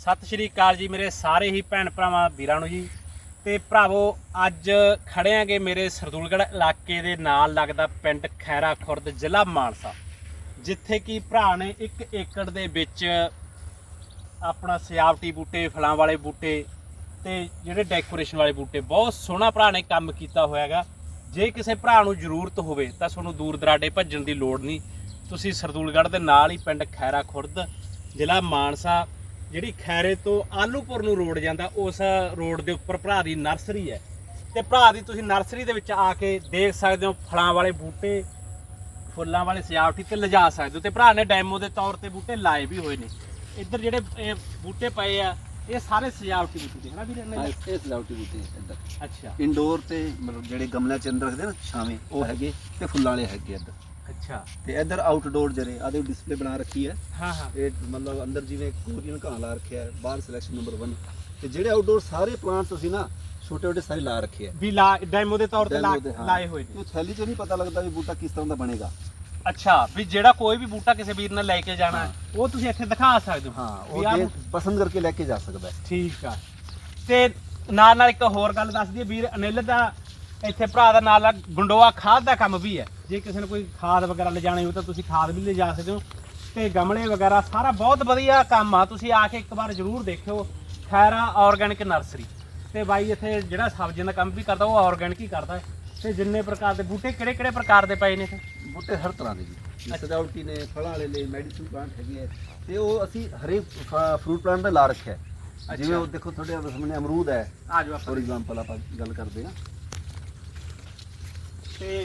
ਸਤਿ ਸ਼੍ਰੀ ਅਕਾਲ ਜੀ ਮੇਰੇ ਸਾਰੇ ਹੀ ਭੈਣ ਭਰਾਵਾਂ, ਵੀਰਾਂ ਨੂੰ ਜੀ। ਤੇ ਭਰਾਵੋ, ਅੱਜ ਖੜੇ ਆਂਗੇ ਮੇਰੇ ਸਰਦੂਲਗੜ੍ਹ ਇਲਾਕੇ ਦੇ ਨਾਲ ਲੱਗਦਾ ਪਿੰਡ ਖੈਰਾ ਖੁਰਦ ਜ਼ਿਲ੍ਹਾ ਮਾਨਸਾ, ਜਿੱਥੇ ਕਿ ਭਰਾ ਨੇ 1 ਏਕੜ ਦੇ ਵਿੱਚ ਆਪਣਾ ਸਜਾਵਟੀ ਬੂਟੇ, ਫਲਾਂ ਵਾਲੇ ਬੂਟੇ ਤੇ ਜਿਹੜੇ ਡੈਕੋਰੇਸ਼ਨ ਵਾਲੇ ਬੂਟੇ, ਬਹੁਤ ਸੋਹਣਾ ਭਰਾ ਨੇ ਕੰਮ ਕੀਤਾ ਹੋਇਆ ਹੈਗਾ। ਜੇ ਕਿਸੇ ਭਰਾ ਨੂੰ ਜ਼ਰੂਰਤ ਹੋਵੇ ਤਾਂ ਤੁਹਾਨੂੰ ਦੂਰ ਦਰਾਡੇ ਭੱਜਣ ਦੀ ਲੋੜ ਨਹੀਂ। ਤੁਸੀਂ ਸਰਦੂਲਗੜ੍ਹ ਦੇ ਨਾਲ ਹੀ ਪਿੰਡ ਖੈਰਾ ਖੁਰਦ ਜ਼ਿਲ੍ਹਾ ਮਾਨਸਾ ਜਿਹੜੀ ਖੈਰੇ ਤੋਂ ਆਲੂਪੁਰ ਨੂੰ ਰੋਡ ਜਾਂਦਾ ਉਸ ਰੋਡ ਦੇ ਉੱਪਰ ਭਰਾ ਦੀ ਨਰਸਰੀ ਹੈ। ਤੇ ਭਰਾ ਦੀ ਤੁਸੀਂ ਨਰਸਰੀ ਦੇ ਵਿੱਚ ਆ ਕੇ ਦੇਖ ਸਕਦੇ ਹੋ ਫਲਾਂ ਵਾਲੇ ਬੂਟੇ ਫੁੱਲਾਂ ਵਾਲੇ ਸਜਾਵਟੀ ਤੇ ਲਿਜਾ ਸਕਦੇ ਹੋ। ਤੇ ਭਰਾ ਨੇ ਡੈਮੋ ਦੇ ਤੌਰ ਤੇ ਬੂਟੇ ਲਾਏ ਵੀ ਹੋਏ ਨੇ। ਇੱਧਰ ਜਿਹੜੇ ਇਹ ਬੂਟੇ ਪਏ ਆ ਇਹ ਸਾਰੇ ਸਜਾਵਟੀ ਬੂਟੇ ਹਨਾ ਵੀਰੇ? ਹਾਂ ਇਹ ਸਜਾਵਟੀ ਬੂਟੇ ਇੱਧਰ। ਅੱਛਾ। ਇੰਡੋਰ ਤੇ ਮਤਲਬ ਜਿਹੜੇ ਗਮਲਿਆਂ ਚ ਅੰਦਰ ਰੱਖਦੇ ਨਾ ਛਾਵੇਂ ਉਹ ਹੈਗੇ ਤੇ ਫੁੱਲਾਂ ਵਾਲੇ ਹੈਗੇ ਇੱਧਰ। ਅੱਛਾ। ਤੇ ਇੱਧਰ ਆਊਟਡੋਰ ਜਿਹੜੇ ਆਦੇ ਡਿਸਪਲੇ ਬਣਾ ਰੱਖੀ ਹੈ। ਹਾਂ ਹਾਂ। ਇਹ ਮਤਲਬ ਅੰਦਰ ਜਿਵੇਂ ਕੋਰੀਅਨ ਘਾਹ ਲਾ ਰੱਖਿਆ ਹੈ ਬਾਹਰ ਸਿਲੈਕਸ਼ਨ ਨੰਬਰ 1 ਤੇ ਜਿਹੜੇ ਆਊਟਡੋਰ ਸਾਰੇ ਪਲਾਂਟਸ ਅਸੀਂ ਨਾ ਛੋਟੇ ਛੋਟੇ ਸਾਰੇ ਲਾ ਰੱਖੇ ਆ ਵੀ ਲਾ ਡੈਮੋ ਦੇ ਤੌਰ ਤੇ ਲਾ- Demo ਦੇ, ਹਾਂ। ਲਾਏ ਹੋਏ ਨੇ। ਇਹ ਥੈਲੀ ਚੋਂ ਨਹੀਂ ਪਤਾ ਲੱਗਦਾ ਵੀ ਬੂਟਾ ਕਿਸ ਤਰ੍ਹਾਂ ਦਾ ਬਣੇਗਾ। ਅੱਛਾ ਵੀ ਜਿਹੜਾ ਕੋਈ ਵੀ ਬੂਟਾ ਕਿਸੇ ਵੀਰ ਨੇ ਲੈ ਕੇ ਜਾਣਾ ਹੈ, ਉਹ ਤੁਸੀਂ ਇੱਥੇ ਦਿਖਾ ਸਕਦੇ ਹੋ। ਹਾਂ ਵੀ ਉਹ ਆਹ ਪਸੰਦ ਕਰਕੇ ਲੈ ਕੇ ਜਾ ਸਕਦਾ ਹੈ। ਠੀਕ ਆ। ਤੇ ਨਾਲ ਨਾਲ ਇੱਕ ਹੋਰ ਗੱਲ ਦੱਸ ਦਈਏ ਵੀਰ ਅਨਿਲ ਦਾ ਇੱਥੇ ਭਰਾ ਦਾ ਨਾਲ ਗੁੰਡੋਆ ਖਾਦ ਦਾ ਕੰਮ ਵੀ ਹੈ। ਜੇ ਕਿਸੇ ਨੂੰ ਕੋਈ ਖਾਦ ਵਗੈਰਾ ਲਿਜਾਣੀ ਹੋ ਤਾਂ ਤੁਸੀਂ ਖਾਦ ਵੀ ਲਿਜਾ ਸਕਦੇ ਹੋ। ਤੇ ਗਮਲੇ ਵਗੈਰਾ ਸਾਰਾ ਬਹੁਤ ਵਧੀਆ ਕੰਮ ਆ। ਤੁਸੀਂ ਆ ਕੇ ਇੱਕ ਵਾਰ ਜ਼ਰੂਰ ਦੇਖਿਓ ਖੈਰਾ ਆਰਗੈਨਿਕ ਨਰਸਰੀ। ਤੇ ਬਾਈ ਇੱਥੇ ਜਿਹੜਾ ਸਬਜ਼ੀਆਂ ਦਾ ਕੰਮ ਵੀ ਕਰਦਾ ਉਹ ਆਰਗੈਨਿਕ ਹੀ ਕਰਦਾ ਹੈ। ਤੇ ਜਿੰਨੇ ਪ੍ਰਕਾਰ ਦੇ ਬੂਟੇ ਕਿਹੜੇ ਕਿਹੜੇ ਪ੍ਰਕਾਰ ਦੇ ਪਏ ਨੇ ਇੱਥੇ? ਬੂਟੇ ਹਰ ਤਰ੍ਹਾਂ ਦੇ ਜੀ। ਸਜਾਵਟੀ ਨੇ ਫਲਾਂ ਵਾਲੇ ਨੇ ਮੈਡੀਸਿਨ ਪਲਾਂਟ ਹੈਗੇ ਤੇ ਉਹ ਅਸੀਂ ਹਰੇਕ ਫਰੂਟ ਪਲਾਂਟ ਦਾ ਲਾ ਰੱਖਿਆ। ਜਿਵੇਂ ਉਹ ਦੇਖੋ ਤੁਹਾਡੇ ਸਾਹਮਣੇ ਅਮਰੂਦ ਹੈ। ਆ ਜਾਓ ਆਪਾਂ। ਫੋਰ ਐਗਜ਼ਾਮਪਲ ਆਪਾਂ ਗੱਲ ਕਰਦੇ ਹਾਂ। ਤੇ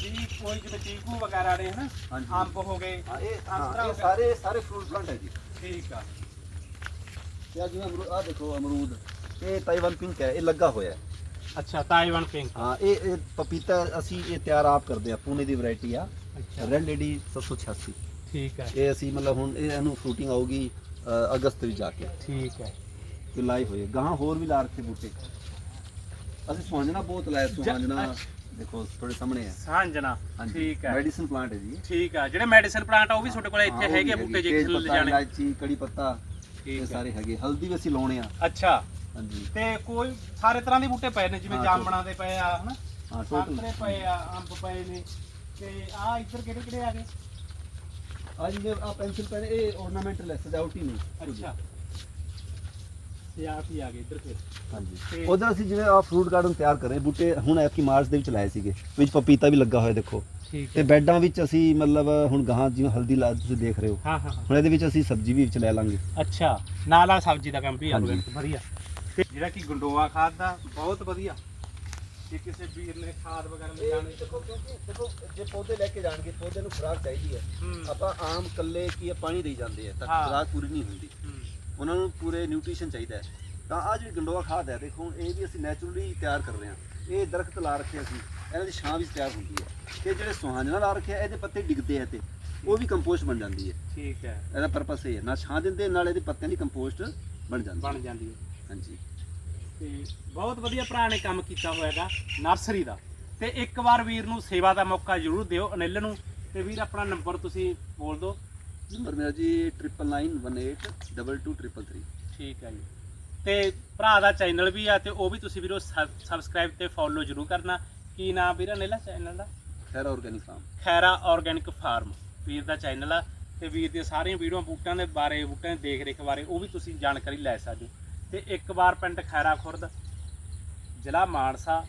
ਜੀ ਕੋਈ ਜਿਵੇਂ ਚੀਕੂ ਵਗੈਰਾ ਨੇ ਹਨਾ ਹਾਂਜੀ। ਅੰਬ ਹੋ ਗਏ ਹਾਂ ਇਹ ਸੰਤਰਾ ਹਾਂ, ਹੋ ਇਹ ਗਿਆ। ਸਾਰੇ ਸਾਰੇ ਫਰੂਟ ਪਲਾਂਟ ਹੈ ਜੀ। ਠੀਕ ਆ। ਤੇ ਆ ਜਿਵੇਂ ਅਮਰੂਦ ਆ ਦੇਖੋ ਅਮਰੂਦ ਇਹ ਤਾਈਵਾਨ ਪਿੰਕ ਹੈ ਇਹ ਲੱਗਾ ਹੋਇਆ ਹੈ। ਅੱਛਾ ਤਾਈਵਾਨ ਪਿੰਕ ਹਾਂ ਇਹ ਇਹ ਪਪੀਤਾ ਅਸੀਂ ਇਹ ਤਿਆਰ ਆਪ ਕਰਦੇ ਆ ਪੂਨੇ ਦੀ ਵੈਰਾਈਟੀ ਆ। ਅੱਛਾ। ਰੈਡ ਲੇਡੀ 786 ਠੀਕ ਹੈ। ਇਹ ਅਸੀਂ ਮਤਲਬ ਹੁਣ ਇਹ ਇਹਨੂੰ ਫਰੂਟਿੰਗ ਆਊਗੀ ਅ, ਅਗਸਤ ਵਿੱਚ ਜਾ ਕੇ। ਠੀਕ ਹੈ। ਕਿ ਲਾਈ ਹੋਏ ਗਾਂ ਹੋਰ ਵੀ ਲਾ ਰੱਖੇ ਬੂਟੇ। ਅਸੀਂ ਸੁਹਾਂਜਣਾ ਬਹੁਤ ਲਾਇਆ ਸੁਹਾਂਜਣਾ। ਦੇਖੋ ਤੁਹਾਡੇ ਸਾਹਮਣੇ ਹੈ ਸਾਂਝਣਾ ਠੀਕ ਹੈ। ਮੈਡੀਸਨ ਪਲਾਂਟ ਹੈ ਜੀ। ਇਹ। ਠੀਕ ਆ ਜਿਹੜੇ ਮੈਡੀਸਨ ਪਲਾਂਟ ਆ ਉਹ ਵੀ ਤੁਹਾਡੇ ਕੋਲ ਹਾਂ, ਇੱਥੇ ਉਹ ਹੈਗੇ ਆ ਵੀ ਬੂਟੇ ਜੇ ਤੇਜ਼ ਕਿਸੇ ਨੂੰ ਪੱਤਾ, ਲਿਜਾਣੇ ਇਲਾਇਚੀ ਕੜੀ ਪੱਤਾ ਇਹ ਹੈ। ਸਾਰੇ ਹੈਗੇ। ਹਲਦੀ ਵੀ ਅਸੀਂ ਲਾਉਣੇ ਆ। ਅੱਛਾ। ਹਾਂਜੀ। ਤੇ ਕੋਈ ਸਾਰੇ ਤਰ੍ਹਾਂ ਦੇ ਬੂਟੇ ਪਏ ਨੇ ਜਿਵੇਂ ਹਾਂ, ਜਾਮਣਾ ਦੇ ਪਏ ਆ ਹਨਾ? ਹਾਂ ਸੰਤਰੇ ਟੋਟਲ। ਪਏ ਆ ਅੰਬ ਪਏ ਨੇ ਤੇ ਆ ਇੱਧਰ ਕਿਹੜੇ ਕਿਹੜੇ ਆ ਗਏ? ਜੇ ਆ ਪੈਨਸਿਲ ਪੈਨ ਇਹ ornamental ਹੈ ਸਜਾਵਟੀ ਨਹੀਂ ਅੱਛਾ। ਸਿਆਪ ਹੀ ਆ ਗਏ ਇੱਧਰ ਫਿਰ। ਹਾਂਜੀ। ਤੇ- ਉਧਰ ਅਸੀਂ ਜਿਵੇਂ ਆ ਫਰੂਟ ਗਾਰਡਨ ਤਿਆਰ ਕਰ ਬੂਟੇ ਹੁਣ ਐਤਕੀ ਮਾਰਚ ਦੇ ਵਿੱਚ ਲਾਏ ਸੀਗੇ ਵਿੱਚ ਪਪੀਤਾ ਵੀ ਲੱਗਾ ਹੋਇਆ ਦੇਖੋ। ਠੀਕ ਤੇ ਬੈੱਡਾਂ ਵਿੱਚ ਅਸੀਂ ਮਤਲਬ ਹੁਣ ਗਾਹਾਂ ਜਿਵੇਂ ਹਲਦੀ ਲਾ ਤੁਸੀਂ ਦੇਖ ਰਹੇ ਹੋ। ਹਾਂ ਹਾਂ ਹੁਣ ਇਹਦੇ ਵਿੱਚ ਅਸੀਂ ਸਬਜ਼ੀ ਵੀ ਵਿੱਚ ਲੈ ਲਾਂਗੇ। ਅੱਛਾ ਨਾਲ ਨਾਲ ਸਬਜ਼ੀ ਦਾ ਕੰਮ ਵੀ ਆ। ਗਿਆ ਵਧੀਆ। ਤੇ ਜਿਹੜਾ ਕਿ ਗੰਡੋਆ ਖਾਦ ਦਾ ਬਹੁਤ ਵਧੀਆ। ਜੇ ਕਿਸੇ ਵੀਰ ਨੇ ਖਾਦ ਵਗੈਰਾ ਲਿਜਾਣੀ ਦੇਖੋ ਕਿਉਂਕਿ ਦੇਖੋ ਜੇ ਪੌਦੇ ਲੈ ਕੇ ਜਾਣਗੇ ਪੌਦੇ ਨੂੰ ਖੁਰਾਕ ਚਾਹੀਦੀ ਹੈ। ਆਪਾਂ ਆਮ ਕੱਲੇ ਕੀ ਪਾਣੀ ਦੇਈ ਜਾਂਦੇ ਆ ਤਾਂ। ਖੁਰਾਕ ਪੂਰੀ ਨਹੀਂ ਹੁੰਦੀ। ਉਹਨਾਂ ਨੂੰ ਪੂਰੇ ਨਿਊਟ੍ਰੀਸ਼ਨ ਚਾਹੀਦਾ ਹੈ। ਤਾਂ ਆ ਜਿਹੜੀ ਗੰਡੋਆ ਖਾਦ ਹੈ ਦੇਖੋ ਇਹ ਵੀ ਅਸੀਂ ਨੈਚੁਰਲੀ ਤਿਆਰ ਕਰ ਰਹੇ ਹਾਂ। ਇਹ ਦਰਖਤ ਲਾ ਰੱਖੇ ਅਸੀਂ ਇਹਨਾਂ ਦੀ ਛਾਂ ਵਿੱਚ ਤਿਆਰ ਹੁੰਦੀ ਹੈ। ਤੇ ਜਿਹੜੇ ਸੁਹਾਂਜਣਾ ਲਾ ਰੱਖਿਆ ਇਹਦੇ ਪੱਤੇ ਡਿੱਗਦੇ ਆ ਤੇ ਉਹ ਵੀ ਕੰਪੋਸਟ ਬਣ ਜਾਂਦੀ ਹੈ। ਠੀਕ ਹੈ। ਇਹਦਾ ਪਰਪਸ ਇਹ ਹੈ ਨਾ ਛਾਂ ਦਿੰਦੇ ਨਾਲ ਇਹਦੇ ਪੱਤਿਆਂ ਦੀ ਕੰਪੋਸਟ ਬਣ ਜਾਂਦੀ ਬਣ ਜਾਂਦੀ ਹੈ। ਹਾਂਜੀ। ਤੇ ਬਹੁਤ ਵਧੀਆ ਭਰਾ ਨੇ ਕੰਮ ਕੀਤਾ ਹੋਇਆਗਾ ਨਰਸਰੀ ਦਾ। ਤੇ ਇੱਕ ਵਾਰ ਵੀਰ ਨੂੰ ਸੇਵਾ ਦਾ ਮੌਕਾ ਜ਼ਰੂਰ ਦਿਓ ਅਨਿਲ ਨੂੰ। ਤੇ ਵੀਰ ਆਪਣਾ ਨੰਬਰ ਤੁਸੀਂ ਬੋਲ ਦਿਓ। ਨੰਬਰ ਮੇਰਾ ਜੀ 9918223333 ਠੀਕ ਹੈ ਜੀ। ਤੇ ਭਰਾ ਦਾ ਚੈਨਲ ਵੀ ਆ ਤੇ ਉਹ ਵੀ ਤੁਸੀਂ ਵੀਰੋ ਸਬਸਕ੍ਰਾਈਬ ਤੇ ਫੋਲੋ ਜ਼ਰੂਰ ਕਰਨਾ। ਕੀ ਨਾਮ ਵੀਰ ਅਨਿਲ ਚੈਨਲ ਦਾ? ਖੈਰ organic farm Khaira organic farm ਵੀਰ ਦਾ ਚੈਨਲ ਆ ਤੇ ਵੀਰ ਦੀਆਂ ਸਾਰੀਆਂ ਵੀਡੀਓ ਬੂਟਾਂ ਦੇ ਬਾਰੇ ਬੂਟਾਂ ਦੀ ਦੇਖ ਰੇਖ ਬਾਰੇ ਉਹ ਵੀ ਤੁਸੀਂ ਜਾਣਕਾਰੀ ਲੈ ਸਕਦੇ ਹੋ। ਤੇ ਇੱਕ ਵਾਰ ਪਿੰਡ ਖੈਰਾ ਖੁਰਦ ਜ਼ਿਲ੍ਹਾ ਮਾਨਸਾ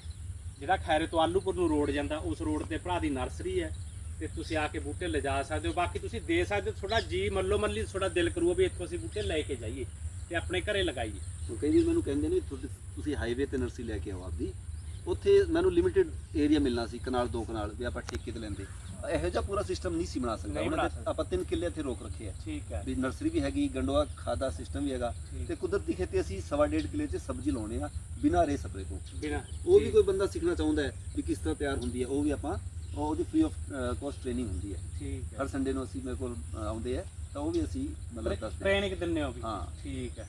ਜਿਹੜਾ ਖੈਰੇ ਤੋਂ ਆਲੂਪੁਰ ਨੂੰ ਰੋਡ ਜਾਂਦਾ ਉਸ ਰੋਡ ਤੇ ਭਰਾ ਦੀ ਨਰਸਰੀ ਹੈ। ਤੇ ਤੁਸੀਂ ਆ ਕੇ ਬੂਟੇ ਲਿਜਾ ਸਕਦੇ ਹੋ। ਬਾਕੀ ਤੁਸੀਂ ਦੇ ਸਕਦੇ ਹੋ। ਥੋੜਾ ਜੀ ਮੱਲੋ ਮੱਲੀ ਥੋੜਾ ਦਿਲ ਕਰੂਗਾ ਵੀ ਇੱਥੋਂ ਅਸੀਂ ਬੂਟੇ ਲੈ ਕੇ ਜਾਈਏ ਤੇ ਆਪਣੇ ਘਰੇ ਲਗਾਈਏ। ਹੁਣ ਕਈ ਮੈਨੂੰ ਕਹਿੰਦੇ ਨੇ ਤੁਸੀਂ ਹਾਈਵੇ ਤੇ ਨਰਸਰੀ ਲੈ ਕੇ ਆਓ ਆਪਦੀ। ਉੱਥੇ ਮੈਨੂੰ ਲਿਮਿਟਿਡ ਏਰੀਆ ਮਿਲਣਾ ਸੀ ਕਨਾਲ ਦੋ ਕਨਾਲ ਵੀ ਆਪਾਂ ਠੇਕੇ ਤੇ ਲੈਂਦੇ। ਇਹੋ ਜਿਹਾ ਪੂਰਾ ਸਿਸਟਮ ਨਹੀਂ ਸੀ ਬਣਾ ਸਕਦਾ। ਨਹੀਂ ਉਹਨਾਂ ਦੇ ਸਕਦਾ। ਆਪਾਂ ਤਿੰਨ ਕਿੱਲੇ ਇੱਥੇ ਰੋਕ ਰੱਖੇ ਆ। ਠੀਕ ਹੈ। ਵੀ ਨਰਸਰੀ ਵੀ ਹੈਗੀ ਗੰਡੋਆ ਖਾਦਾ ਸਿਸਟਮ ਵੀ ਹੈਗਾ। ਠੀਕ। ਤੇ ਕੁਦਰਤੀ ਖੇਤੀ ਅਸੀਂ ਸਵਾ ਡੇਢ ਕਿੱਲੇ 'ਚ ਸਬਜ਼ੀ ਲਾਉਣੇ ਆ ਬਿਨਾਂ ਰੇ ਸਪਰੇ ਤੋਂ। ਬਿਨਾ ਉਹ ਵੀ ਕੋਈ ਬੰਦਾ ਸਿੱਖਣਾ ਚਾਹੁੰਦਾ ਹੈ ਵੀ ਕਿਸ ਤਰ੍ਹਾਂ ਤਿਆਰ ਹੁੰਦੀ ਹੈ ਉਹ ਵੀ ਆਪਾਂ ਉਹ- ਉਹਦੀ ਫ੍ਰੀ ਆਫ ਕੋਸਟ ਟ੍ਰੇਨਿੰਗ ਹੁੰਦੀ ਹੈ। ਠੀਕ ਹੈ। ਹਰ ਸੰਡੇ ਨੂੰ ਅਸੀਂ ਮੇਰੇ ਕੋਲ ਅ, ਆਉਂਦੇ ਆ ਤਾਂ ਉਹ ਵੀ ਅਸੀਂ ਮਤਲਬ ਦੱਸਦੇ ਹਾਂ ਟ੍ਰੇਨਿੰਗ ਦਿੰਨੇ ਹੋ ਵੀ। ਹਾਂ। ਠੀਕ ਹੈ।